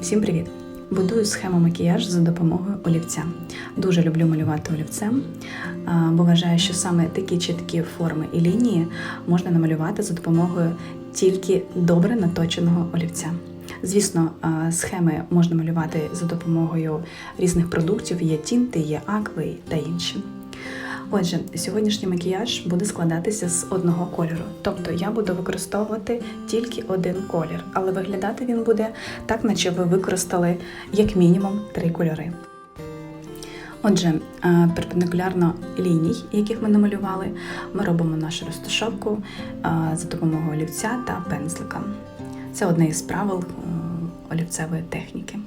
Всім привіт! Будую схему макіяжу за допомогою олівця. Дуже люблю малювати олівцем, бо вважаю, що саме такі чіткі форми і лінії можна намалювати за допомогою тільки добре наточеного олівця. Звісно, схеми можна малювати за допомогою різних продуктів: є тінти, є акви та інші. Отже, сьогоднішній макіяж буде складатися з одного кольору. Тобто я буду використовувати тільки один колір, але виглядати він буде так, наче ви використали як мінімум три кольори. Отже, е, перпендикулярно ліній, яких ми намалювали, ми робимо нашу розташовку е, за допомогою олівця та пензлика. Це одне із правил е, олівцевої техніки.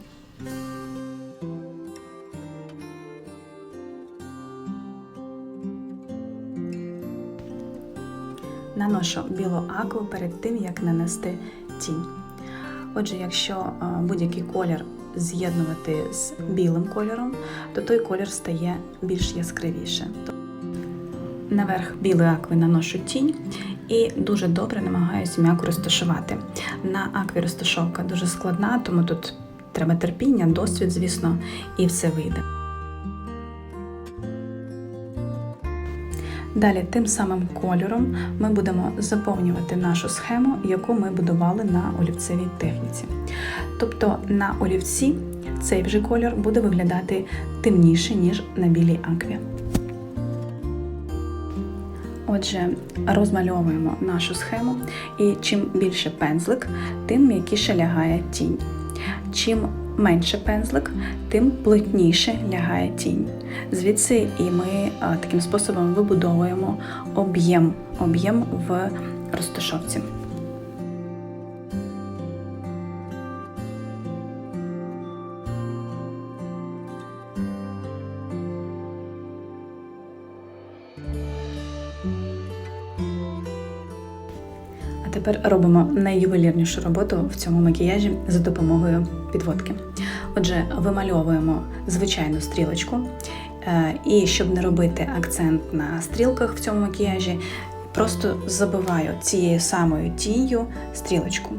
Наношу білу акву перед тим, як нанести тінь. Отже, якщо е, будь-який колір з'єднувати з білим кольором, то той колір стає більш яскравіше. Наверх білої акви наношу тінь і дуже добре намагаюся м'яко розташувати. На акві розташовка дуже складна, тому тут треба терпіння, досвід, звісно, і все вийде. Далі тим самим кольором ми будемо заповнювати нашу схему, яку ми будували на олівцевій техніці. Тобто на олівці цей вже кольор буде виглядати темніше, ніж на білій акві. Отже, розмальовуємо нашу схему, і чим більше пензлик, тим м'якіше лягає тінь. Чим менше пензлик, тим плотніше лягає тінь. Звідси і ми а, таким способом вибудовуємо об'єм, об'єм в розташовці. Тепер робимо найювелірнішу роботу в цьому макіяжі за допомогою підводки. Отже, вимальовуємо звичайну стрілочку, е, і щоб не робити акцент на стрілках в цьому макіяжі, просто забиваю цією самою тінню стрілочку.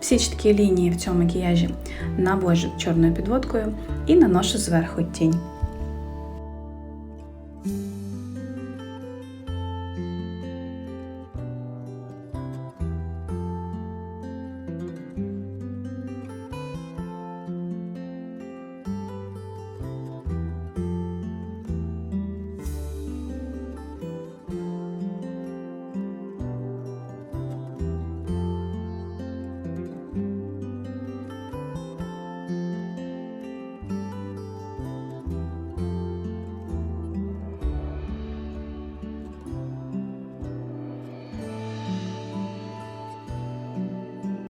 Всі чіткі лінії в цьому макіяжі навожу чорною підводкою і наношу зверху тінь.